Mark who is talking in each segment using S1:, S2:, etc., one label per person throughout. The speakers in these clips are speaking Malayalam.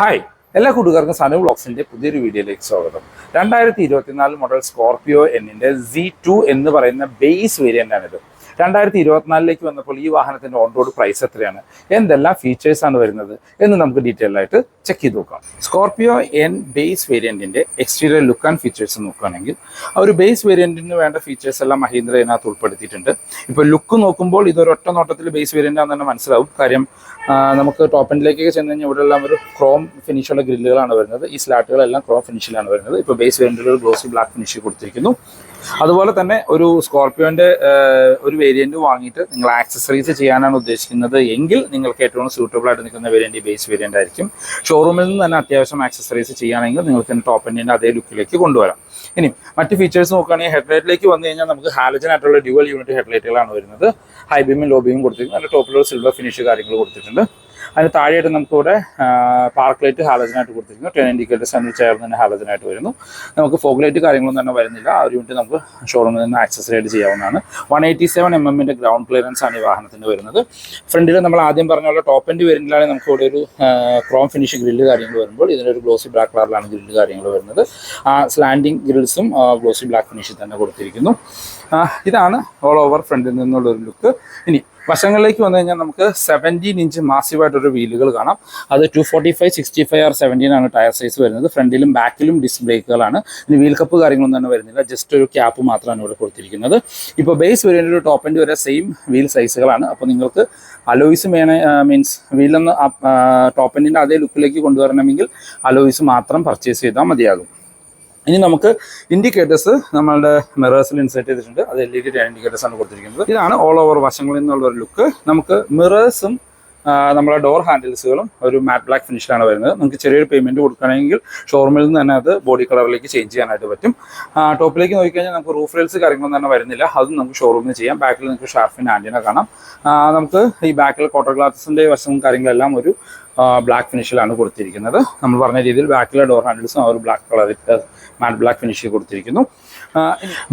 S1: ഹായ് എല്ലാ കൂട്ടുകാർക്കും സനു ബ്ലോക്സിന്റെ പുതിയൊരു വീഡിയോയിലേക്ക് സ്വാഗതം. രണ്ടായിരത്തി ഇരുപത്തിനാല് മോഡൽ സ്കോർപിയോ എന്നിന്റെ സി ടു എന്ന് പറയുന്ന ബേസ് വേരിയന്റ് ആണിത്. രണ്ടായിരത്തി ഇരുപത്തിനാലിലേക്ക് വന്നപ്പോൾ ഈ വാഹനത്തിന്റെ ഓൺ റോഡ് പ്രൈസ് എത്രയാണ്? എന്തെല്ലാം ഫീച്ചേഴ്സ് ആണ് വരുന്നത് എന്ന് നമുക്ക് ഡീറ്റെയിൽ ആയിട്ട് ചെക്ക് ചെയ്ത് നോക്കാം. സ്കോർപിയോ എൻ ബേസ് വേരിയന്റിന്റെ എക്സ്റ്റീരിയർ ലുക്ക് ആൻഡ് ഫീച്ചേഴ്സ് നോക്കുകയാണെങ്കിൽ ആ ഒരു ബേസ് വേരിയന്റിന് വേണ്ട ഫീച്ചേഴ്സ് എല്ലാം മഹീന്ദ്ര ഇതിനകത്ത് ഉൾപ്പെടുത്തിയിട്ടുണ്ട്. ഇപ്പോൾ ലുക്ക് നോക്കുമ്പോൾ ഇതൊരു ഒറ്റ നോട്ടത്തിൽ ബേസ് വേരിയന്റ് ആണെന്ന് തന്നെ മനസ്സിലാവും. കാര്യം നമുക്ക് ടോപ്പ് എൻഡിലേക്കൊക്കെ ചെന്ന് കഴിഞ്ഞാൽ ഇവിടെ എല്ലാം ഒരു ക്രോം ഫിനിഷുള്ള ഗ്രില്ലുകളാണ് വരുന്നത്. ഈ സ്ലാറ്റുകളെല്ലാം ക്രോം ഫിനിഷിലാണ് വരുന്നത്. ഇപ്പോൾ ബേസ് വേരിയന്റിൽ ഒരു ഗ്ലോസി ബ്ലാക്ക് ഫിനിഷ് കൊടുത്തിരിക്കുന്നു. അതുപോലെ തന്നെ ഒരു സ്കോർപിയോന്റെ ഒരു വേരിയന്റ് വാങ്ങിയിട്ട് നിങ്ങൾ ആക്സസറീസ് ചെയ്യാനാണ് ഉദ്ദേശിക്കുന്നത്. എങ്കിൽ നിങ്ങൾക്ക് ഏറ്റവും സൂട്ടബിൾ ആയിട്ട് നിൽക്കുന്ന വേരിയന്റ് ബേസ് വേരിയന്റ് ആയിരിക്കും. ഷോറൂമിൽ നിന്ന് തന്നെ അത്യാവശ്യം ആക്സസറീസ് ചെയ്യുകയാണെങ്കിൽ നിങ്ങൾക്ക് ടോപ്പ് എൻഡിന്റെ അതേ ലുക്കിലേക്ക് കൊണ്ടുവരാം. ഇനി മറ്റ് ഫീച്ചേഴ്സ് നോക്കുകയാണെങ്കിൽ ഹെഡ്ലൈറ്റിലേക്ക് വന്നു കഴിഞ്ഞാൽ നമുക്ക് ഹാലജൻ ആയിട്ടുള്ള ഡ്യുവൽ യൂണിറ്റ് ഹെഡ്ലൈറ്റുകളാണ് വരുന്നത്. ഹൈബീമും ലോബീമും ലോ ബീമും ടോപ്പിലുള്ള സിൽവർ ഫിനിഷ് കാര്യങ്ങൾ കൊടുത്തിട്ടുണ്ട്. അതിന് താഴെയായിട്ട് നമുക്കിവിടെ പാർക്ക് ലൈറ്റ് ഹാലജനായിട്ട് കൊടുത്തിരിക്കുന്നു. ടെൻ ഇൻഡിക്കേറ്റേഴ്സ് അതിന് ചേർന്ന് തന്നെ ഹാലജനായിട്ട് വരുന്നു. നമുക്ക് ഫോഗ് ലൈറ്റ് കാര്യങ്ങളൊന്നും തന്നെ വരുന്നില്ല. ആ ഒരു യൂണിറ്റ് നമുക്ക് ഷോറൂമിൽ നിന്ന് ആക്സസ് ആയിട്ട് ചെയ്യാവുന്നതാണ്. വൺ എയ്റ്റി സെവൻ എം എമ്മിന്റെ ഗ്രൗണ്ട് ക്ലിയറൻസ് ആണ് ഈ വാഹനത്തിന് വരുന്നത്. ഫ്രണ്ടിൽ നമ്മൾ ആദ്യം പറഞ്ഞ പോലെ ടോപ്പ് എൻഡ് വരുന്നതിലാണ് നമുക്ക് ഇവിടെ ഒരു ക്രോം ഫിനിഷ് ഗ്രില്ല് കാര്യങ്ങൾ വരുമ്പോൾ ഇതിനൊരു ഗ്ലോസി ബ്ലാക്ക് കളറിലാണ് ഗ്രില്ല് കാര്യങ്ങൾ വരുന്നത്. ആ സ്ലാൻഡിങ് ഗ്രിൽസും ഗ്ലോസി ബ്ലാക്ക് ഫിനിഷിൽ തന്നെ കൊടുത്തിരിക്കുന്നു. ഇതാണ് ഓൾ ഓവർ ഫ്രണ്ടിൽ നിന്നുള്ള ഒരു ലുക്ക് ഇനി വശങ്ങളിലേക്ക് വന്നു കഴിഞ്ഞാൽ നമുക്ക് സെവന്റീൻ ഇഞ്ച് മാസീവായിട്ടൊരു വീലുകൾ കാണാം. അത് two forty five sixty five R seventeen ആണ് ടയർ സൈസ് വരുന്നത്. ഫ്രണ്ടിലും ബാക്കിലും ഡിസ്ക് ബ്രേക്കുകളാണ് ഇനി വീൽ കപ്പ് കാര്യങ്ങളൊന്നും തന്നെ വരുന്നില്ല. ജസ്റ്റ് ഒരു ക്യാപ്പ് മാത്രമാണ് ഇവിടെ കൊടുത്തിരിക്കുന്നത്. ഇപ്പോൾ ബേസ് വരുന്ന ഒരു ടോപ്പ് എൻഡ് വരെ സെയിം വീൽ സൈസുകളാണ് അപ്പോൾ നിങ്ങൾക്ക് അലോയിസ് വേണേ മീൻസ് വീലൊന്ന് ടോപ്പ് എൻഡിന്റെ അതേ ലുക്കിലേക്ക് കൊണ്ടുവരണമെങ്കിൽ അലോയിസ് മാത്രം പർച്ചേസ് ചെയ്താൽ മതിയാകും. ഇനി നമുക്ക് ഇൻഡിക്കേറ്റേഴ്സ് നമ്മളുടെ മിറേഴ്സിൽ ഇൻസേർട്ട് ചെയ്തിട്ടുണ്ട്. അത് എൽ ഇ ഡി ഇൻഡിക്കേറ്റേഴ്സ് ആണ് കൊടുത്തിരിക്കുന്നത്. ഇതാണ് ഓൾ ഓവർ വശങ്ങളിൽ നിന്നുള്ള ഒരു ലുക്ക് നമുക്ക് മിറേഴ്സും നമ്മളെ ഡോർ ഹാൻഡിൽസുകളും ഒരു മാറ്റ് ബ്ലാക്ക് ഫിനിഷിലാണ് വരുന്നത്. നമുക്ക് ചെറിയൊരു പേയ്മെന്റ് കൊടുക്കുകയാണെങ്കിൽ ഷോറൂമിൽ നിന്ന് തന്നെ അത് ബോഡി കളറിലേക്ക് ചേഞ്ച് ചെയ്യാനായിട്ട് പറ്റും. ടോപ്പിലേക്ക് നോക്കിക്കഴിഞ്ഞാൽ നമുക്ക് റൂഫ് റെയിൽസ് കാര്യങ്ങളൊന്നും തന്നെ വരുന്നില്ല. അതും നമുക്ക് ഷോറൂമിൽ ചെയ്യാം. ബാക്കിൽ നിങ്ങൾക്ക് ഷാർഫിന്റെ ആന്റിന കാണാം. നമുക്ക് ഈ ബാക്കിൽ ക്വാർട്ടർ ഗ്ലാസസിന്റെ വശവും കാര്യങ്ങളെല്ലാം ഒരു ബ്ലാക്ക് ഫിനിഷിലാണ് കൊടുത്തിരിക്കുന്നത്. നമ്മൾ പറഞ്ഞ രീതിയിൽ ബാക്കിലെ ഡോർ ഹാൻഡിൽസും ആ ഒരു black colour matte black finish കൊടുത്തിരിക്കുന്നു.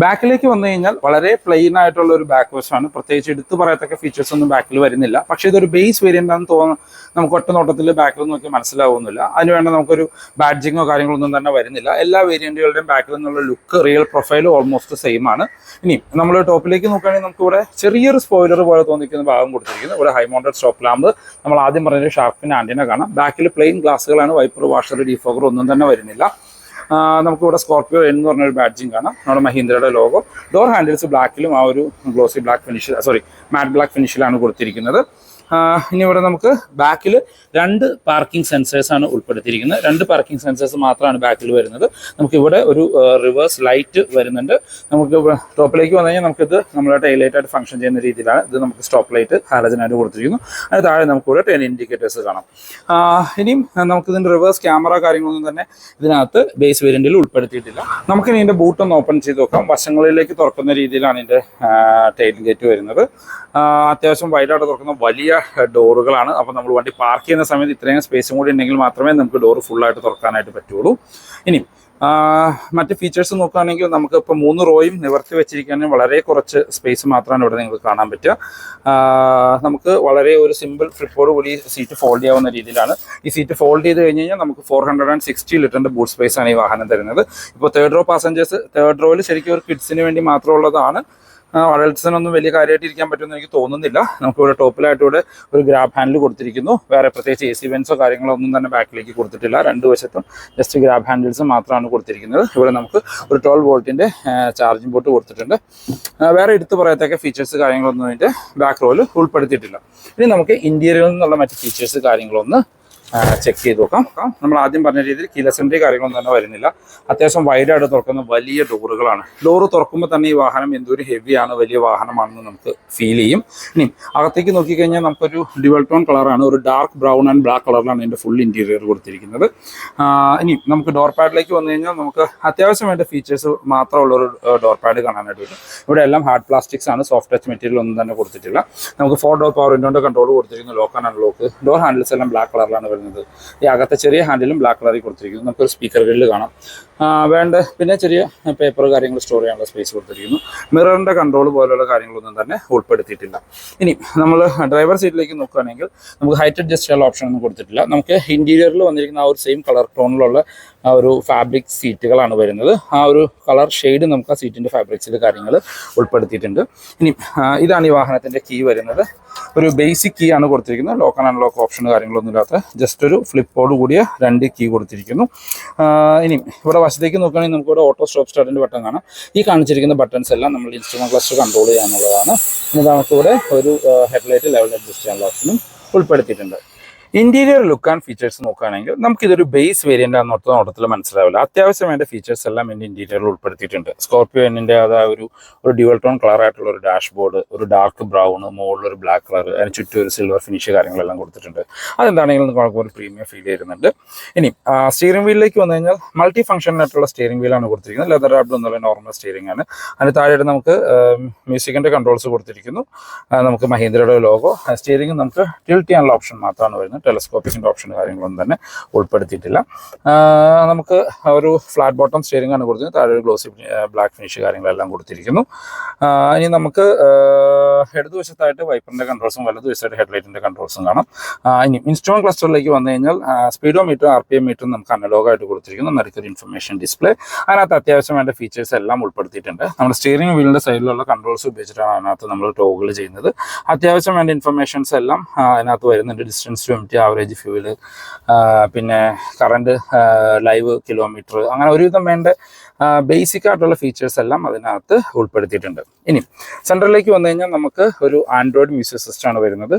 S1: ബാക്കിലേക്ക് വന്നു കഴിഞ്ഞാൽ വളരെ പ്ലെയിൻ ആയിട്ടുള്ള ഒരു ബാക്ക് വശമാണ് പ്രത്യേകിച്ച് എടുത്തു പറയത്തക്ക ഫീച്ചേഴ്സ് ഒന്നും ബാക്കിൽ വരുന്നില്ല. പക്ഷേ ഇതൊരു ബേസ് വേരിയന്റ് ആണെന്ന് തോന്നുന്നു നമുക്ക് ഒറ്റ നോട്ടത്തിൽ ബാക്കിൽ നോക്കി മനസ്സിലാവുന്നില്ല. അതിന് വേണ്ട നമുക്കൊരു ബാഡ്ജിങ്ങോ കാര്യങ്ങളൊന്നും തന്നെ വരുന്നില്ല. എല്ലാ വേരിയന്റുകളുടെയും ബാക്കിൽ നിന്നുള്ള look real profile almost same ആണ്. ഇനി നമ്മൾ ടോപ്പിലേക്ക് നോക്കുകയാണെങ്കിൽ നമുക്ക് ഇവിടെ ചെറിയൊരു സ്പോയിലർ പോലെ തോന്നിക്കുന്ന ഭാഗം കൊടുത്തിരിക്കുന്നത് ഇവിടെ ഹൈ മൗണ്ടഡ് സ്റ്റോപ്പ് ലാമ്പ് നമ്മൾ ആദ്യം പറഞ്ഞ ഷാർപ്പിന്റെ ആന്റിന കാണാം. ബാക്കിൽ പ്ലെയിൻ ഗ്ലാസ്സുകളാണ് വൈപ്പർ വാഷർ ഡീഫോഗർ ഒന്നും തന്നെ വരുന്നില്ല. നമുക്കിവിടെ സ്കോർപ്പിയോ എന്ന് പറഞ്ഞൊരു ബാഡ്ജിങ് കാണാം. നമ്മുടെ മഹീന്ദ്രയുടെ ലോഗോ ഡോർ ഹാൻഡിൽസ് ബ്ലാക്കിലും ആ ഒരു ഗ്ലോസി ബ്ലാക്ക് ഫിനിഷിൽ സോറി മാറ്റ് ബ്ലാക്ക് ഫിനിഷിലാണ് കൊടുത്തിരിക്കുന്നത്. ഇനി ഇവിടെ നമുക്ക് ബാക്കിൽ രണ്ട് പാർക്കിംഗ് സെൻസേഴ്സ് ആണ് ഉൾപ്പെടുത്തിയിരിക്കുന്നത്. രണ്ട് പാർക്കിംഗ് സെൻസേഴ്സ് മാത്രമാണ് ബാക്കിൽ വരുന്നത്. നമുക്ക് ഇവിടെ ഒരു റിവേഴ്സ് ലൈറ്റ് വരുന്നുണ്ട്. നമുക്ക് ടോപ്പിലേക്ക് വന്നു കഴിഞ്ഞാൽ നമുക്കിത് നമ്മുടെ ടൈലൈറ്റായിട്ട് ഫംഗ്ഷൻ ചെയ്യുന്ന രീതിയിലാണ്. ഇത് നമുക്ക് സ്റ്റോപ്പ് ലൈറ്റ് ഹാലജനായിട്ട് കൊടുത്തിരിക്കുന്നു. അതിന് താഴെ നമുക്കിവിടെ ടെൻ ഇൻഡിക്കേറ്റേഴ്സ് കാണാം. ഇനിയും നമുക്ക് ഇതിന്റെ റിവേഴ്സ് ക്യാമറ കാര്യങ്ങളൊന്നും തന്നെ ഇതിനകത്ത് ബേസ് വേരിയന്റിൽ ഉൾപ്പെടുത്തിയിട്ടില്ല. നമുക്ക് ഇതിന്റെ ബൂട്ട് ഒന്ന് ഓപ്പൺ ചെയ്ത് നോക്കാം. വശങ്ങളിലേക്ക് തുറക്കുന്ന രീതിയിലാണ് ഇതിന്റെ ടൈൽ ഗേറ്റ് വരുന്നത്. അത്യാവശ്യം വൈഡായിട്ട് തുറക്കുന്ന വലിയ ഡോറുകളാണ്. അപ്പോൾ നമ്മൾ വണ്ടി പാർക്ക് ചെയ്യുന്ന സമയത്ത് ഇത്രയും സ്പേസും കൂടി ഉണ്ടെങ്കിൽ മാത്രമേ നമുക്ക് ഡോർ ഫുള്ളായിട്ട് തുറക്കാനായിട്ട് പറ്റുള്ളൂ. ഇനി മറ്റ് ഫീച്ചേഴ്സ് നോക്കുകയാണെങ്കിൽ നമുക്ക് ഇപ്പോൾ മൂന്ന് റോയും നിവർത്തി വെച്ചിരിക്കാനും വളരെ കുറച്ച് സ്പേസ് മാത്രമാണ് ഇവിടെ നിങ്ങൾക്ക് കാണാൻ പറ്റുക. നമുക്ക് വളരെ ഒരു സിമ്പിൾ ഫ്ലിപ്പോട് കൂടി സീറ്റ് ഫോൾഡ് ചെയ്യാവുന്ന രീതിയിലാണ്. ഈ സീറ്റ് ഫോൾഡ് ചെയ്ത് കഴിഞ്ഞ് കഴിഞ്ഞാൽ നമുക്ക് ഫോർ ഹൺഡ്രഡ് ആൻഡ് സിക്സ്റ്റി ലിറ്ററിന്റെ ബൂട്ട് സ്പേസ് ആണ് ഈ വാഹനം തരുന്നത്. ഇപ്പോൾ തേർഡ് റോ പാസഞ്ചേഴ്സ് തേർഡ് റോയിൽ ശരിക്കും ഒരു കിഡ്സിന് വേണ്ടി മാത്രമുള്ളതാണ്. അഡൽട്സിനൊന്നും വലിയ കാര്യമായിട്ട് ഇരിക്കാൻ പറ്റുമെന്ന് എനിക്ക് തോന്നുന്നില്ല. നമുക്കിവിടെ ടോപ്പിലായിട്ട് ഇവിടെ ഒരു ഗ്രാബ് ഹാൻഡിൽ കൊടുത്തിരിക്കുന്നു. വേറെ പ്രത്യേകിച്ച് എ സി വെൻസോ കാര്യങ്ങളോ ഒന്നും തന്നെ ബാക്കിലേക്ക് കൊടുത്തിട്ടില്ല. രണ്ട് വശത്തും ജസ്റ്റ് ഗ്രാബ് ഹാൻഡിൽസ് മാത്രമാണ് കൊടുത്തിരിക്കുന്നത്. ഇവിടെ നമുക്ക് ഒരു ട്വൽവ് വോൾട്ടിന്റെ ചാർജിംഗ് പോർട്ട് കൊടുത്തിട്ടുണ്ട്. വേറെ എടുത്തു പറയത്തക്ക ഫീച്ചേഴ്സ് കാര്യങ്ങളൊന്നും അതിന്റെ ബാക്ക് റോയിൽ ഉൾപ്പെടുത്തിയിട്ടില്ല. ഇനി നമുക്ക് ഇന്റീരിയറിൽ നിന്നുള്ള മറ്റ് ഫീച്ചേഴ്സ് കാര്യങ്ങളൊന്ന് ചെക്ക് ചെയ്ത് നോക്കാം. നമ്മൾ ആദ്യം പറഞ്ഞ രീതിയിൽ കീലസെൻട്രി കാര്യങ്ങളൊന്നും തന്നെ വരുന്നില്ല. അത്യാവശ്യം വൈഡായിട്ട് തുറക്കുന്ന വലിയ ഡോറുകളാണ്. ഡോറ് തുറക്കുമ്പോൾ തന്നെ ഈ വാഹനം എന്തൊരു ഹെവിയാണ് വലിയ വാഹനമാണെന്ന് നമുക്ക് ഫീൽ ചെയ്യും. ഇനി അകത്തേക്ക് നോക്കിക്കഴിഞ്ഞാൽ നമുക്കൊരു ഡിവൽ ടോൺ കളറാണ് ഒരു ഡാർക്ക് ബ്രൗൺ ആൻഡ് ബ്ലാക്ക് കളറിലാണ് ഇതിന്റെ ഫുൾ ഇന്റീരിയർ കൊടുത്തിരിക്കുന്നത്. ഇനി നമുക്ക് ഡോർ പാഡിലേക്ക് വന്നു കഴിഞ്ഞാൽ നമുക്ക് അത്യാവശ്യം വേണ്ട ഫീച്ചേഴ്സ് മാത്രമുള്ള ഒരു ഡോർ പാഡ് കാണാനായിട്ട് പറ്റും. ഇവിടെ എല്ലാം ഹാർഡ് പ്ലാസ്റ്റിക്സ് ആണ് സോഫ്റ്റ് ടച്ച് മെറ്റീരിയൽ ഒന്നും തന്നെ കൊടുത്തിട്ടില്ല. നമുക്ക് ഫോർ ഡോർ പവർ വിൻഡോന്റെ കൺട്രോൾ കൊടുത്തിരിക്കുന്നു lock and unlock door handles എല്ലാം ബ്ലാക്ക് കളറിലാണ് വരുന്നത്. ഈ അകത്തെ ചെറിയ ഹാൻഡിലും ബ്ലാക്ക് കളറിൽ കൊടുത്തിരിക്കുന്നു. നമുക്കൊരു സ്പീക്കർ ഗ്രില്ല് കാണാം. വേണ്ട. പിന്നെ ചെറിയ പേപ്പർ കാര്യങ്ങൾ സ്റ്റോർ ചെയ്യാനുള്ള സ്പേസ് കൊടുത്തിരിക്കുന്നു. മിററിന്റെ കൺട്രോൾ പോലുള്ള കാര്യങ്ങളൊന്നും തന്നെ ഉൾപ്പെടുത്തിയിട്ടില്ല. ഇനി നമ്മൾ ഡ്രൈവർ സീറ്റിലേക്ക് നോക്കുകയാണെങ്കിൽ നമുക്ക് ഹൈറ്റ് അഡ്ജസ്റ്റ് ചെയ്യാനുള്ള ഓപ്ഷൻ ഒന്നും കൊടുത്തിട്ടില്ല. നമുക്ക് ഇന്റീരിയറിൽ വന്നിരിക്കുന്ന ആ ഒരു സെയിം കളർ ടോണിലുള്ള ആ ഒരു ഫാബ്രിക് സീറ്റുകളാണ് വരുന്നത്. ആ ഒരു കളർ ഷെയ്ഡ് നമുക്ക് ആ സീറ്റിന്റെ ഫാബ്രിക്സിൽ കാര്യങ്ങൾ ഉൾപ്പെടുത്തിയിട്ടുണ്ട്. ഇനി ഇതാണ് ഈ വാഹനത്തിന്റെ കീ വരുന്നത്. ഒരു ബേസിക് കീ ആണ് കൊടുത്തിരിക്കുന്നത്. ലോക്ക് ആൻഡ് അൺലോക്ക് ഓപ്ഷൻ കാര്യങ്ങളൊന്നും ഇല്ലാത്ത ജസ്റ്റ് ഒരു ഫ്ലിപ്പോട് കൂടിയ രണ്ട് കീ കൊടുത്തിരിക്കുന്നു. ഇനി ഇവിടെ വശത്തേക്ക് നോക്കുകയാണെങ്കിൽ നമുക്ക് ഇവിടെ ഓട്ടോ സ്റ്റോപ്പ് സ്റ്റാർട്ടിന്റെ ബട്ടൺ കാണാം. ഈ കാണിച്ചിരിക്കുന്ന ബട്ടൺസ് എല്ലാം നമ്മൾ ഇൻസ്ട്രുമെന്റ് ക്ലസ്റ്റർ കൺട്രോൾ ചെയ്യാനുള്ളതാണ്. ഇനി നമുക്കിവിടെ ഒരു ഹെഡ്ലൈറ്റ് ലെവൽ അഡ്ജസ്റ്റ് ചെയ്യാനുള്ള ഓപ്ഷനും ഉൾപ്പെടുത്തിയിട്ടുണ്ട്. ഇന്റീരിയർ ലുക്ക് ആൻഡ് ഫീച്ചേഴ്സ് നോക്കുകയാണെങ്കിൽ നമുക്കിതൊരു ബേസ് വേരിയന്റ് ആണെന്ന് ഒറ്റ നോട്ടത്തിൽ മനസ്സിലാവില്ല. അത്യാവശ്യം വേണ്ട ഫീച്ചേഴ്സ് എല്ലാം എന്റെ ഇന്റീരിയറിൽ ഉൾപ്പെടുത്തിയിട്ടുണ്ട്. സ്കോർപ്പിയോ എന്നിന്റെ അതാ ഒരു ഒരു ഡ്യുവൽ ടോൺ കളർ ആയിട്ടുള്ള ഒരു ഡാഷ് ബോർഡ് ഒരു ഡാർക്ക് ബ്രൗൺ മുകളിൽ ഒരു ബ്ലാക്ക് കളർ അതിന് ചുറ്റും ഒരു സിൽവർ ഫിനിഷ് കാര്യങ്ങളെല്ലാം കൊടുത്തിട്ടുണ്ട്. അതെന്താണെങ്കിലും നമുക്ക് ഒരു പ്രീമിയം ഫീൽ ചെയ്യുന്നുണ്ട് ഇനി സ്റ്റിയറിംഗ് വീലിലേക്ക് വന്നു കഴിഞ്ഞാൽ മൾട്ടി ഫംഗ്ഷനായിട്ടുള്ള സ്റ്റിയറിംഗ് വീലാണ് കൊടുത്തിരിക്കുന്നത്. ലെതർ ആപ്പിൾ എന്നുള്ള നോർമൽ സ്റ്റിയറിംഗ് ആണ്. അതിന് താഴെയായിട്ട് നമുക്ക് മ്യൂസിക്കിന്റെ കൺട്രോൾസ് കൊടുത്തിരിക്കുന്നു. നമുക്ക് മഹീന്ദ്രയുടെ ലോഗോ സ്റ്റിയറിംഗ് നമുക്ക് ടിൽറ്റ് ചെയ്യാനുള്ള ഓപ്ഷൻ മാത്രമാണ് വരുന്നത്. ടെലസ്കോപ്പിക്കിന്റെ ഓപ്ഷൻ കാര്യങ്ങളൊന്നും തന്നെ ഉൾപ്പെടുത്തിയിട്ടില്ല. നമുക്ക് ഒരു ഫ്ലാറ്റ് ബോട്ടം സ്റ്റിയറിംഗ് ആണ് കൊടുത്തത് താഴെ ഒരു ഗ്ലോസി ബ്ലാക്ക് ഫിനിഷ് കാര്യങ്ങളെല്ലാം കൊടുത്തിരിക്കുന്നു. ഇനി നമുക്ക് ഇടതുവശത്തായിട്ട് വൈപ്പറിന്റെ കൺട്രോൾസും വലതുവശത്തായിട്ട് ഹെഡ്ലൈറ്റിന്റെ കൺട്രോൾസും കാണാം. ഇനി ഇൻസ്ട്രുമെന്റ് ക്ലസ്റ്ററിലേക്ക് വന്നു കഴിഞ്ഞാൽ സ്പീഡോ മീറ്ററും ആർ പി എം മീറ്ററും നമുക്ക് അനലോഗായിട്ട് കൊടുത്തിരിക്കുന്നു. നടുക്കൊരു ഇൻഫർമേഷൻ ഡിസ്പ്ലേ അതിനകത്ത് അത്യാവശ്യം വേണ്ട ഫീച്ചേഴ്സ് എല്ലാം ഉൾപ്പെടുത്തിയിട്ടുണ്ട്. നമ്മുടെ സ്റ്റിയറിംഗ് വീലിന്റെ സൈഡിലുള്ള കൺട്രോൾസ് ഉപയോഗിച്ചിട്ടാണ് അതിനകത്ത് നമ്മൾ ടോഗിൾ ചെയ്യുന്നത്. അത്യാവശ്യം വേണ്ട ഇൻഫർമേഷൻസ് എല്ലാം അതിനകത്ത് വരുന്നുണ്ട്. Distance to M T average fuel പിന്നെ കറണ്ട് ലൈവ് കിലോമീറ്റർ അങ്ങനെ ഒരുവിധം വേണ്ട ബേസിക് ആയിട്ടുള്ള ഫീച്ചേഴ്സ് എല്ലാം അതിനകത്ത് ഉൾപ്പെടുത്തിയിട്ടുണ്ട്. ഇനി സെൻട്രലിലേക്ക് വന്നു കഴിഞ്ഞാൽ നമുക്ക് ഒരു ആൻഡ്രോയിഡ് മ്യൂസിക് സിസ്റ്റം ആണ് വരുന്നത്.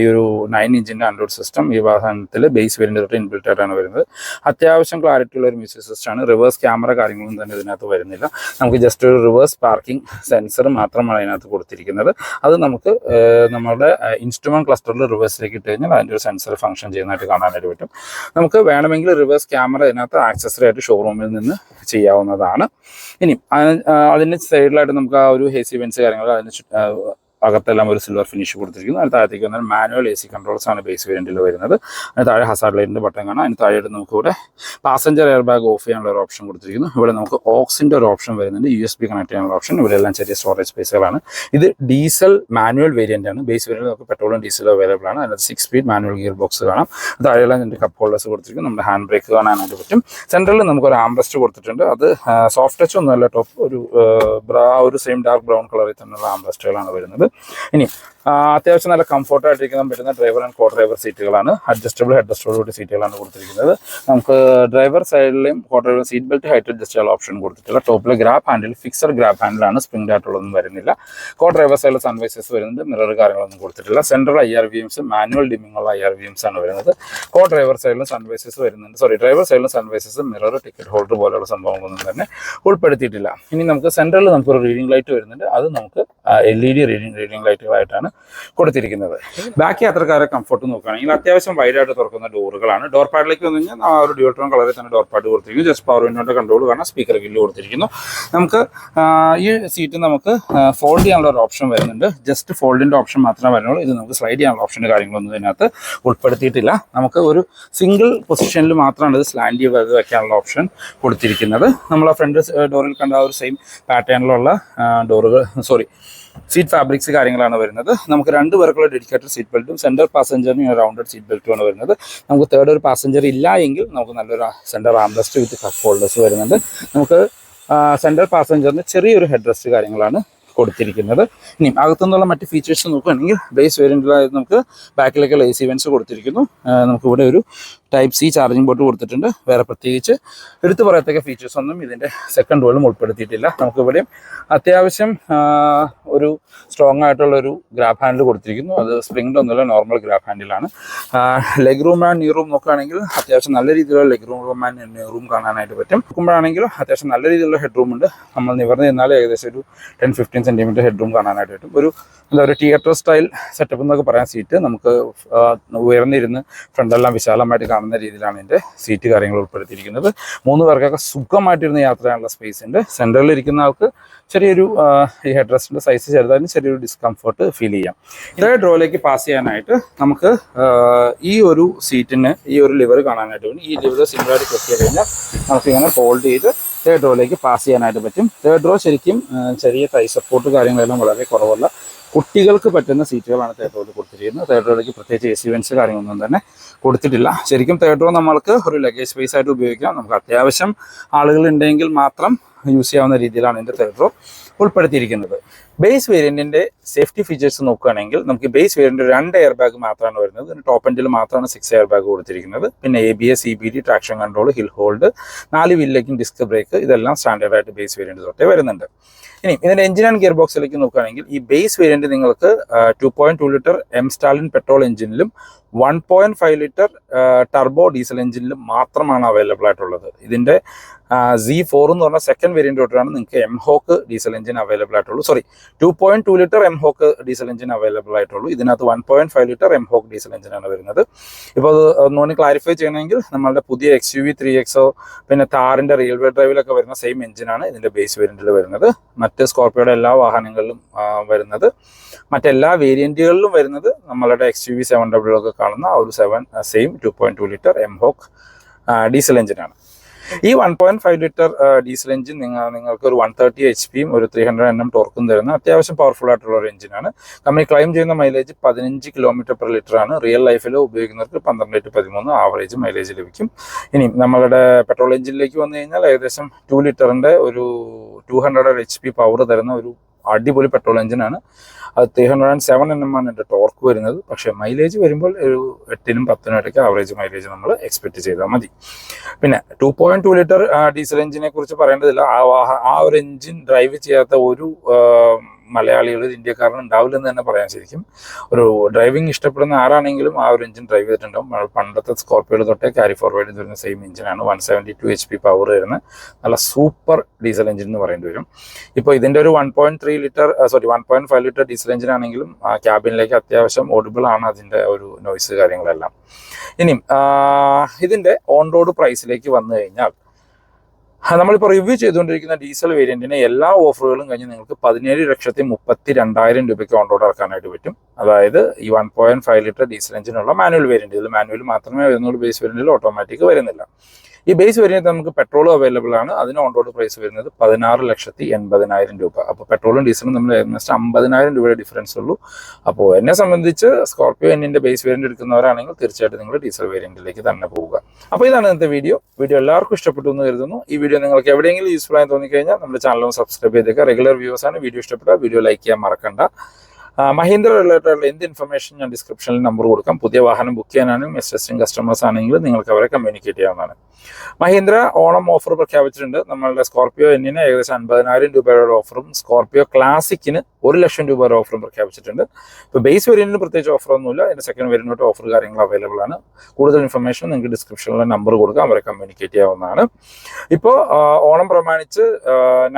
S1: ഈ ഒരു നയൻ ഇഞ്ചിന്റെ ആൻഡ്രോയിഡ് സിസ്റ്റം ഈ വാഹനത്തിൽ ബേസ് വേരിയന്റ് ഇൻബിൽറ്റ് വരുന്നത്. അത്യാവശ്യം ക്ലാരിറ്റി ഉള്ള ഒരു മ്യൂസിക് സിസ്റ്റം ആണ്. റിവേഴ്സ് ക്യാമറ കാര്യങ്ങളൊന്നും തന്നെ ഇതിനകത്ത് വരുന്നില്ല. നമുക്ക് ജസ്റ്റ് ഒരു റിവേഴ്സ് പാർക്കിംഗ് സെൻസർ മാത്രമാണ് അതിനകത്ത് കൊടുത്തിരിക്കുന്നത്. അത് നമുക്ക് നമ്മുടെ ഇൻസ്ട്രുമെന്റ് ക്ലസ്റ്ററിൽ റിവേഴ്സിലേക്ക് ഇട്ട് കഴിഞ്ഞാൽ അതിന്റെ ഒരു സെൻസർ ഫംഗ്ഷൻ ചെയ്യുന്നതായിട്ട് കാണാനായിട്ട് പറ്റും. നമുക്ക് വേണമെങ്കിൽ റിവേഴ്സ് ക്യാമറ ഇതിനകത്ത് ആക്സസറി ആയിട്ട് ഷോറൂമിൽ നിന്ന് ചെയ്യാവുന്നതാണ്. ഇനി അതിന് സൈഡിലായിട്ട് നമുക്ക് ആ ഒരു ഹേസി വെൻസ് കാര്യങ്ങൾ അതിന് അകത്തെല്ലാം ഒരു സിൽവർ ഫിനിഷ് കൊടുത്തിരിക്കുന്നു. അതിന് താഴത്തേക്ക് വന്നാൽ മാനുവൽ എ സി കൺട്രോൾസ് ആണ് ബേസ് വേരിയന്റിൽ വരുന്നത്. അതിന് താഴെ ഹസാർഡ് ലൈറ്റിന്റെ ബട്ടൺ കാണാം. അതിന് താഴെയായിട്ട് നമുക്ക് ഇവിടെ പാസഞ്ചർ എയർ ബാഗ് ഓഫ് ചെയ്യാനുള്ള ഒരു ഓപ്ഷൻ കൊടുത്തിരിക്കുന്നു. ഇവിടെ നമുക്ക് ഓക്സിന്റെ ഒരു ഓപ്ഷൻ വരുന്നുണ്ട്. യു എസ് ബി കണക്ട് ചെയ്യാനുള്ള ഓപ്ഷൻ ഇവിടെ എല്ലാം ചെറിയ സ്റ്റോറേജ് സ്പേസുകളാണ് ഇത് ഡീസൽ മാനുവൽ വേരിയന്റ് ആണ്. ബേസ് വേരിയന്റ് നമുക്ക് പെട്രോളും ഡീസലും അവൈലബിൾ ആണ്. അതിനകത്ത് six speed manual gear box കാണാം. താഴെയെല്ലാം രണ്ട് കപ്പ് ഹോൾഡേഴ്സ് കൊടുത്തിരിക്കുന്നു. നമ്മുടെ ഹാൻഡ് ബ്രേക്ക് കാണാനായിട്ട് പറ്റും. സെൻട്രലിൽ നമുക്ക് ഒരു ആംബ്രസ്റ്റ് കൊടുത്തിട്ടുണ്ട്. അത് സോഫ്റ്റ് ടച്ച് ഒന്നുമല്ല. ടോപ്പ് ഒരു ബ്രാ ഒരു സെയിം ഡാർക്ക് ബ്രൗൺ കളറിൽ തന്നെയുള്ള ആംബ്രസ്റ്റുകളാണ് വരുന്നത്. ഇനി അത്യാവശ്യം നല്ല കംഫർട്ടായിട്ടിരിക്കാൻ പറ്റുന്ന ഡ്രൈവർ ആൻഡ് കോ ഡ്രൈവർ സീറ്റുകളാണ് അഡ്ജസ്റ്റബിൾ ഹെഡ് കൂടി സീറ്റുകളാണ് കൊടുത്തിരിക്കുന്നത്. നമുക്ക് driver സൈഡിലെയും co driver seat belt height adjust ചെയ്യാൻ ഓപ്ഷൻ കൊടുത്തിട്ടില്ല ടോപ്പിൽ ഗ്രാബ് ഹാൻഡിൽ ഫിക്സഡ് ഗ്രാബ് ഹാൻഡിലാണ് സ്പ്രിംഗ് ആയിട്ടുള്ളതൊന്നും വരുന്നില്ല. കോ ഡ്രൈവർ സൈഡിൽ സൺവൈസസ് വരുന്നത് മിറർ കാര്യങ്ങളൊന്നും കൊടുത്തിട്ടില്ല. Central I R V Ms manual ഡിമ്മിങ്ങുള്ള I R V Ms ആണ് വരുന്നത്. കോ ഡ്രൈവർ സൈഡിലും സൺവൈസസ് വരുന്നുണ്ട്. സോറി ഡ്രൈവർ സൈഡിലും sun visors mirror ticket holder പോലെയുള്ള സംഭവങ്ങളൊന്നും തന്നെ ഉൾപ്പെടുത്തിയിട്ടില്ല. ഇനി നമുക്ക് സെൻട്രലിൽ നമുക്കൊരു റീഡിംഗ് ലൈറ്റ് വരുന്നുണ്ട്. അത് നമുക്ക് L E D reading reading ലൈറ്റുകളായിട്ടാണ് കൊടുത്തിരിക്കുന്നത്. ബാക്കി യാത്രക്കാരെ കംഫർട്ട് നോക്കുകയാണെങ്കിൽ അത്യാവശ്യം വൈഡായിട്ട് തുറക്കുന്ന ഡോറുകളാണ് ഡോർ പാഡിലേക്ക് വന്നു കഴിഞ്ഞാൽ ആ ഒരു ഡ്യൂട്ടോൺ കളറിൽ തന്നെ ഡോർ പാഡ് കൊടുത്തിരിക്കുന്നു. ജസ്റ്റ് പവർ വിൻഡോയുടെ കൺട്രോൾ കാണാം സ്പീക്കർ ഗില്ല് കൊടുത്തിരിക്കുന്നു. നമുക്ക് ഈ സീറ്റ് നമുക്ക് ഫോൾഡ് ചെയ്യാനുള്ള ഒരു ഓപ്ഷൻ വരുന്നുണ്ട്. ജസ്റ്റ് ഫോൾഡിന്റെ ഓപ്ഷൻ മാത്രമേ വരുന്നുള്ളൂ. ഇത് നമുക്ക് സ്ലൈഡ് ചെയ്യാനുള്ള ഓപ്ഷന്റെ കാര്യങ്ങളൊന്നും ഇതിനകത്ത് ഉൾപ്പെടുത്തിയിട്ടില്ല. നമുക്ക് ഒരു സിംഗിൾ പൊസിഷനിൽ മാത്രമാണ് ഇത് സ്ലാൻഡ് ചെയ്ത് വെക്കാനുള്ള ഓപ്ഷൻ കൊടുത്തിരിക്കുന്നത്. നമ്മൾ ആ ഫ്രണ്ട് ഡോറിൽ കണ്ട ആ ഒരു സെയിം പാറ്റേണിലുള്ള ഡോറുകൾ സോറി സീറ്റ് ഫാബ്രിക്സ് കാര്യങ്ങളാണ് വരുന്നത്. നമുക്ക് രണ്ട് പേർക്കുള്ള ഡെഡിക്കേറ്റഡ് സീറ്റ് ബെൽറ്റും സെന്റർ പാസഞ്ചറിന് റൗണ്ടഡ് സീറ്റ് ബെൽറ്റുമാണ് വരുന്നത്. നമുക്ക് തേർഡ് ഒരു പാസഞ്ചർ ഇല്ല എങ്കിൽ നമുക്ക് നല്ലൊരു centre armrest with cup holders വരുന്നുണ്ട്. നമുക്ക് സെൻട്രൽ പാസഞ്ചറിന് ചെറിയൊരു ഹെഡ് റെസ്റ്റ് കാര്യങ്ങളാണ് കൊടുത്തിരിക്കുന്നത്. ഇനി അകത്തുനിന്നുള്ള മറ്റ് ഫീച്ചേഴ്സ് നോക്കുകയാണെങ്കിൽ ബേസ് വേരിയന്റിലായത് നമുക്ക് ബാക്കിലേക്കുള്ള എ സി വെൻസ് കൊടുത്തിരിക്കുന്നു. നമുക്കിവിടെ ഒരു ടൈപ്പ് സി ചാർജിങ് ബോർഡ് കൊടുത്തിട്ടുണ്ട്. വേറെ പ്രത്യേകിച്ച് എടുത്തു പറയത്തക്ക ഫീച്ചേഴ്സ് ഒന്നും ഇതിന്റെ സെക്കൻഡ് റോളിലും ഉൾപ്പെടുത്തിയിട്ടില്ല. നമുക്കിവിടെയും അത്യാവശ്യം ഒരു സ്ട്രോങ് ആയിട്ടുള്ള ഒരു ഗ്രാഫ് ഹാൻഡിൽ കൊടുത്തിരിക്കുന്നു. അത് സ്പ്രിംഗ് ഒന്നുമില്ല normal grab ഹാൻഡിലാണ് leg room and knee room നോക്കുകയാണെങ്കിൽ അത്യാവശ്യം നല്ല രീതിയിലുള്ള leg room and knee room കാണാനായിട്ട് പറ്റും. നോക്കുമ്പോഴാണെങ്കിലും അത്യാവശ്യം നല്ല രീതിയിലുള്ള ഹെഡ് റൂം ഉണ്ട്. നമ്മൾ നിവർന്ന് നിന്നാൽ ഏകദേശം ഒരു ten fifteen centimetre head room കാണാനായിട്ട് പറ്റും. ഒരു എന്താ പറയുക തിയേറ്റർ സ്റ്റൈൽ സെറ്റപ്പ് എന്നൊക്കെ പറയാൻ സീറ്റ് നമുക്ക് ഉയർന്നിരുന്ന് ഫ്രണ്ടെല്ലാം വിശാലമായിട്ട് കാണുന്ന രീതിയിലാണ് ഇതിന്റെ സീറ്റ് കാര്യങ്ങൾ ഉൾപ്പെടുത്തിയിരിക്കുന്നത്. മൂന്ന് പേർക്കൊക്കെ സുഖമായിട്ടിരുന്ന് യാത്ര ചെയ്യാനുള്ള സ്പേസ് ഉണ്ട്. സെന്ററിൽ ഇരിക്കുന്ന ആൾക്ക് ചെറിയൊരു ഈ ഹെഡ് റെസ്റ്റിന്റെ സൈസ് ചെറുതായാലും ചെറിയൊരു ഡിസ്കംഫർട്ട് ഫീൽ ചെയ്യാം. ഇതേ ഡ്രോയിലേക്ക് പാസ് ചെയ്യാനായിട്ട് നമുക്ക് ഈ ഒരു സീറ്റിന് ഈ ഒരു ലിവർ കാണാനായിട്ട് ഈ ലിവർ സിംഗിളായിട്ട് ക്ലിക്ക് ചെയ്ത് കഴിഞ്ഞാൽ നമുക്കിങ്ങനെ ഫോൾഡ് ചെയ്ത് തേർഡ് റോയിലേക്ക് പാസ് ചെയ്യാനായിട്ട് പറ്റും. തേർഡ് റോ ശരിക്കും ചെറിയ തൈ സപ്പോർട്ട് കാര്യങ്ങളെല്ലാം വളരെ കുറവുള്ള കുട്ടികൾക്ക് പറ്റുന്ന സീറ്റുകളാണ് തേർഡ് റോയിൽ കൊടുത്തിരിക്കുന്നത്. തേർഡ് റോയിലേക്ക് പ്രത്യേകിച്ച് എ സി വെൻസ് കാര്യങ്ങളൊന്നും തന്നെ കൊടുത്തിട്ടില്ല. ശരിക്കും തേർഡ് റോ നമ്മൾക്ക് ഒരു ലഗേജ് സ്പേസ് ആയിട്ട് ഉപയോഗിക്കാം. നമുക്ക് അത്യാവശ്യം ആളുകൾ ഉണ്ടെങ്കിൽ മാത്രം യൂസ് ചെയ്യാവുന്ന രീതിയിലാണ് ഇതിന്റെ തേർഡ് റോ ഉൾപ്പെടുത്തിയിരിക്കുന്നത്. ബേസ് വേരിയന്റിന്റെ സേഫ്റ്റി ഫീച്ചേഴ്സ് നോക്കുകയാണെങ്കിൽ നമുക്ക് ബേസ് വേരിയന്റ് രണ്ട് എയർ ബാഗ് മാത്രമാണ് വരുന്നത്. ടോപ്പ് എൻഡിൽ മാത്രമാണ് സിക്സ് എയർ ബാഗ് കൊടുത്തിരിക്കുന്നത്. പിന്നെ A B S E B D traction control hill hold നാല് വീലിലേക്കും ഡിസ്ക് ബ്രേക്ക് ഇതെല്ലാം സ്റ്റാൻഡേർഡ് ആയിട്ട് ബേസ് വേരിയന്റ് തൊട്ടേ വരുന്നുണ്ട്. ഇനി ഇതിന്റെ എഞ്ചിൻ ആൻഡ് ഗിയർ ബോക്സിലേക്ക് നോക്കുകയാണെങ്കിൽ ഈ ബേസ് വേരിയന്റ് നിങ്ങൾക്ക് two point two litre M Stallion petrol എഞ്ചിനിലും one point five litre turbo diesel എഞ്ചിനിൽ മാത്രമാണ് അവൈലബിൾ ആയിട്ടുള്ളത്. ഇതിന്റെ സി ഫോർ എന്ന് പറഞ്ഞ സെക്കൻഡ് വേരിയന്റ് തൊട്ടാണ് നിങ്ങൾക്ക് M hawk diesel engine available ആയിട്ടുള്ളൂ. Sorry two point two litre M hawk diesel engine available ആയിട്ടുള്ളൂ. ഇതിനകത്ത് one point five litre M hawk diesel എഞ്ചിനാണ് വരുന്നത്. ഇപ്പോൾ അത് ഒന്നുകൊണ്ട് ക്ലാരിഫൈ ചെയ്യണമെങ്കിൽ നമ്മളുടെ പുതിയ X U V three XO പിന്നെ താറിന്റെ റെയിൽവേ ഡ്രൈവിലൊക്കെ വരുന്ന സെയിം എഞ്ചിനാണ് ഇതിന്റെ ബേസ് വേരിയന്റിൽ വരുന്നത്. മറ്റ് സ്കോർപ്പിയോയുടെ എല്ലാ വാഹനങ്ങളിലും വരുന്നത്. മറ്റെല്ലാ വേരിയന്റുകളിലും വരുന്നത് നമ്മളുടെ എക്സ് യു വി സെവൻ ഡബ്ല്യൂക്കെ കാണുന്ന ഒരു seven same two point two litre M hawk diesel എഞ്ചിനാണ് ഈ one point five litre diesel engine നിങ്ങൾ നിങ്ങൾക്ക് ഒരു വൺ തേർട്ടി എച്ച് പിയും ഒരു ത്രീ ഹൺഡ്രഡ് എൻ എം ടോർക്കും തരുന്ന അത്യാവശ്യം പവർഫുൾ ആയിട്ടുള്ള ഒരു എഞ്ചിനാണ് കമ്പനി ക്ലെയിം ചെയ്യുന്ന മൈലേജ് പതിനഞ്ച് കിലോമീറ്റർ പെർ ലിറ്റർ ആണ്. റിയൽ ലൈഫിൽ ഉപയോഗിക്കുന്നവർക്ക് പന്ത്രണ്ട് ടു പതിമൂന്ന് ആവറേജ് മൈലേജ് ലഭിക്കും. ഇനി നമ്മളുടെ പെട്രോൾ എഞ്ചിനിലേക്ക് വന്നു കഴിഞ്ഞാൽ ഏകദേശം ടു ലിറ്ററിന്റെ ഒരു two hundred H P power തരുന്ന ഒരു അടിപൊളി പെട്രോൾ എഞ്ചിനാണ് അത് three hundred and seven N M ആണ് എന്റെ ടോർക്ക് വരുന്നത്. പക്ഷേ മൈലേജ് വരുമ്പോൾ ഒരു എട്ടിനും പത്തിനും ഇടയ്ക്ക് ആവറേജ് മൈലേജ് നമ്മൾ എക്സ്പെക്ട് ചെയ്താൽ മതി. പിന്നെ two point two litre diesel എഞ്ചിനെ കുറിച്ച് പറയേണ്ടതില്ല. ആ ഒരു എഞ്ചിൻ ഡ്രൈവ് ചെയ്യാത്ത ഒരു മലയാളികൾ ഇന്ത്യക്കാരൻ ഉണ്ടാവില്ലെന്ന് തന്നെ പറയാൻ ശരിക്കും. ഒരു ഡ്രൈവിംഗ് ഇഷ്ടപ്പെടുന്ന ആരാണെങ്കിലും ആ ഒരു എഞ്ചിൻ ഡ്രൈവ് ചെയ്തിട്ടുണ്ടാവും. പണ്ടത്തെ സ്കോർപ്പിയോ തൊട്ടേ ക്യാരി ഫോർവേഡ് വരുന്ന സെയിം എഞ്ചിനാണ് one seventy two H P power വരുന്ന നല്ല സൂപ്പർ ഡീസൽ എഞ്ചിൻ എന്ന് പറയേണ്ടി വരും. ഇപ്പോൾ ഇതിന്റെ ഒരു one point three litre sorry one point five litre diesel engine ആണെങ്കിലും ആ ക്യാബിനിലേക്ക് അത്യാവശ്യം ഓഡിബിൾ ആണ് അതിന്റെ ഒരു നോയ്സ് കാര്യങ്ങളെല്ലാം. ഇനിയും ഇതിന്റെ ഓൺ റോഡ് പ്രൈസിലേക്ക് വന്നു കഴിഞ്ഞാൽ നമ്മളിപ്പോൾ റിവ്യൂ ചെയ്തുകൊണ്ടിരിക്കുന്ന ഡീസൽ വേരിയന്റിന് എല്ലാ ഓഫറുകളും കഴിഞ്ഞ് നിങ്ങൾക്ക് പതിനേഴ് ലക്ഷത്തി മുപ്പത്തി രണ്ടായിരം രൂപയ്ക്ക് ഓൺ റോഡ് ഇറക്കാനായിട്ട് പറ്റും. അതായത് ഈ one point five litre diesel എഞ്ചിനുള്ള manual variant ഇതിൽ മാനുവൽ മാത്രമേ വരുന്നുള്ളൂ ബേസ് വേരിയന്റിൽ ഓട്ടോമാറ്റിക് വരുന്നില്ല. ഈ ബേസ് വേരിയന്റ് നമുക്ക് പെട്രോളും അവൈലബിൾ ആണ്. അതിന് ഓൺ റോഡ് പ്രൈസ് വരുന്നത് പതിനാറ് ലക്ഷത്തി എൺപതിനായിരം രൂപ. അപ്പോൾ പെട്രോളും ഡീസലും നമ്മൾ ഏകദേശം അമ്പതിനായിരം രൂപയുടെ ഡിഫറൻസ് ഉള്ളൂ. അപ്പോൾ എന്നെ സംബന്ധിച്ച് സ്കോർപ്പിയോ എന്നിന്റെ ബേസ് വേരിയന്റ് എടുക്കുന്നവരാണെങ്കിൽ തീർച്ചയായിട്ടും നിങ്ങൾ ഡീസൽ വേരിയന്റിലേക്ക് തന്നെ പോവുക. അപ്പോൾ ഇതാണ് ഇന്നത്തെ വീഡിയോ വീഡിയോ എല്ലാവർക്കും ഇഷ്ടപ്പെട്ടു എന്ന് കരുതുന്നു. ഈ വീഡിയോ നിങ്ങൾക്ക് എവിടെയെങ്കിലും യൂസ്ഫുൾ ആയി തോന്നിക്കഴിഞ്ഞാൽ നമ്മുടെ ചാനലും സബ്സ്ക്രൈബ് ചെയ്തേക്കുക റെഗുലർ വ്യൂവേഴ്സ് ആണ്. വീഡിയോ ഇഷ്ടപ്പെട്ടാൽ വീഡിയോ ലൈക്ക് ചെയ്യാൻ മറക്കണ്ട. മഹീന്ദ്ര റിലേറ്റഡ് എന്ത് ഇൻഫർമേഷൻ ഞാൻ ഡിസ്ക്രിപ്ഷനിൽ നമ്പർ കൊടുക്കാം. പുതിയ വാഹനം ബുക്ക് ചെയ്യാനാണെങ്കിൽ എക്സിസ്റ്റിംഗ് കസ്റ്റമേഴ്സ് ആണെങ്കിലും നിങ്ങൾക്ക് അവരെ കമ്മ്യൂണിക്കേറ്റ് ചെയ്യാവുന്നതാണ്. മഹീന്ദ്ര ഓണം ഓഫർ പ്രഖ്യാപിച്ചിട്ടുണ്ട്. നമ്മളുടെ സ്കോർപ്പിയോ എന്നിന് ഏകദേശം അൻപതിനായിരം രൂപയുടെ ഓഫറും സ്കോർപ്പിയോ ക്ലാസിക്കിന് ഒരു ലക്ഷം രൂപയുടെ ഓഫറും പ്രഖ്യാപിച്ചിട്ടുണ്ട്. ഇപ്പോൾ ബേസ് വേരിയന്റിന് പ്രത്യേകിച്ച് ഓഫറൊന്നുമില്ല അതിന്റെ സെക്കൻഡ് വേരിയന്റ് ഓഫർ കാര്യങ്ങൾ അവൈലബിൾ ആണ്. കൂടുതൽ ഇൻഫർമേഷൻ നിങ്ങൾക്ക് ഡിസ്ക്രിപ്ഷനിലെ നമ്പർ കൊടുക്കാം. അവരെ കമ്മ്യൂണിക്കേറ്റ് ചെയ്യാവുന്നതാണ്. ഇപ്പോൾ ഓണം പ്രമാണിച്ച്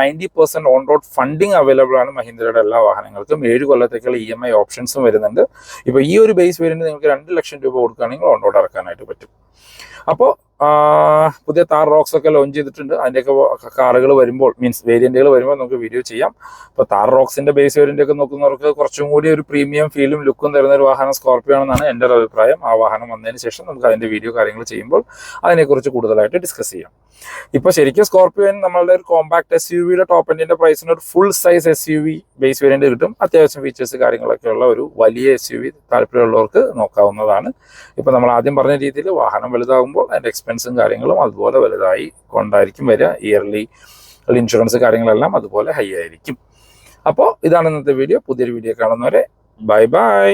S1: ninety percent on road funding available ആണ് മഹീന്ദ്രയുടെ എല്ലാ വാഹനങ്ങൾക്കും. ഏഴ് ഇ എം ഐ ഓപ്ഷൻസും വരുന്നുണ്ട്. ഇപ്പോൾ ഈ ഒരു ബേസ് വേരിയന്റ് നിങ്ങൾക്ക് രണ്ട് ലക്ഷം രൂപ കൊടുക്കുകയാണെങ്കിൽ ഓൺ റോഡ് ഇറക്കാനായിട്ട് പറ്റും. അപ്പോൾ പുതിയ താർ റോക്സ് ഒക്കെ ലോഞ്ച് ചെയ്തിട്ടുണ്ട്. അതിന്റെയൊക്കെ കാറുകൾ വരുമ്പോൾ മീൻസ് വേരിയന്റുകൾ വരുമ്പോൾ നമുക്ക് വീഡിയോ ചെയ്യാം. അപ്പോൾ താർ റോക്സിന്റെ ബേസ് വേരിയന്റ് ഒക്കെ നോക്കുന്നവർക്ക് കുറച്ചും കൂടി ഒരു പ്രീമിയം ഫീലും ലുക്കും തരുന്ന ഒരു വാഹനം സ്കോർപ്പിയോ ആണെന്നാണ് എന്റെ ഒരു അഭിപ്രായം. ആ വാഹനം വന്നതിന് ശേഷം നമുക്ക് അതിന്റെ വീഡിയോ കാര്യങ്ങൾ ചെയ്യുമ്പോൾ അതിനെക്കുറിച്ച് കൂടുതലായിട്ട് ഡിസ്കസ് ചെയ്യാം. ഇപ്പോൾ ശരിക്കും സ്കോർപ്പിയോ നമ്മളുടെ ഒരു കോമ്പാക്ട് എസ് യു വിയുടെ ടോപ്പ് എൻഡിന്റെ പ്രൈസിന് ഒരു full size S U V base variant കിട്ടും. അത്യാവശ്യം ഫീച്ചേഴ്സ് കാര്യങ്ങളൊക്കെ ഉള്ള ഒരു വലിയ എസ് യു വി താല്പര്യമുള്ളവർക്ക് നോക്കാവുന്നതാണ്. ഇപ്പോൾ നമ്മൾ ആദ്യം പറഞ്ഞ രീതിയിൽ വാഹനം വലുതാകുമ്പോൾ അതിന്റെ എക്സ്പെൻസും കാര്യങ്ങളും അതുപോലെ വലുതായി കൊണ്ടായിരിക്കും വരിക. ഇയർലി ഇൻഷുറൻസ് കാര്യങ്ങളെല്ലാം അതുപോലെ ഹൈ ആയിരിക്കും. അപ്പോൾ ഇതാണ് ഇന്നത്തെ വീഡിയോ പുതിയൊരു വീഡിയോ കാണുന്നവരെ ബൈ ബൈ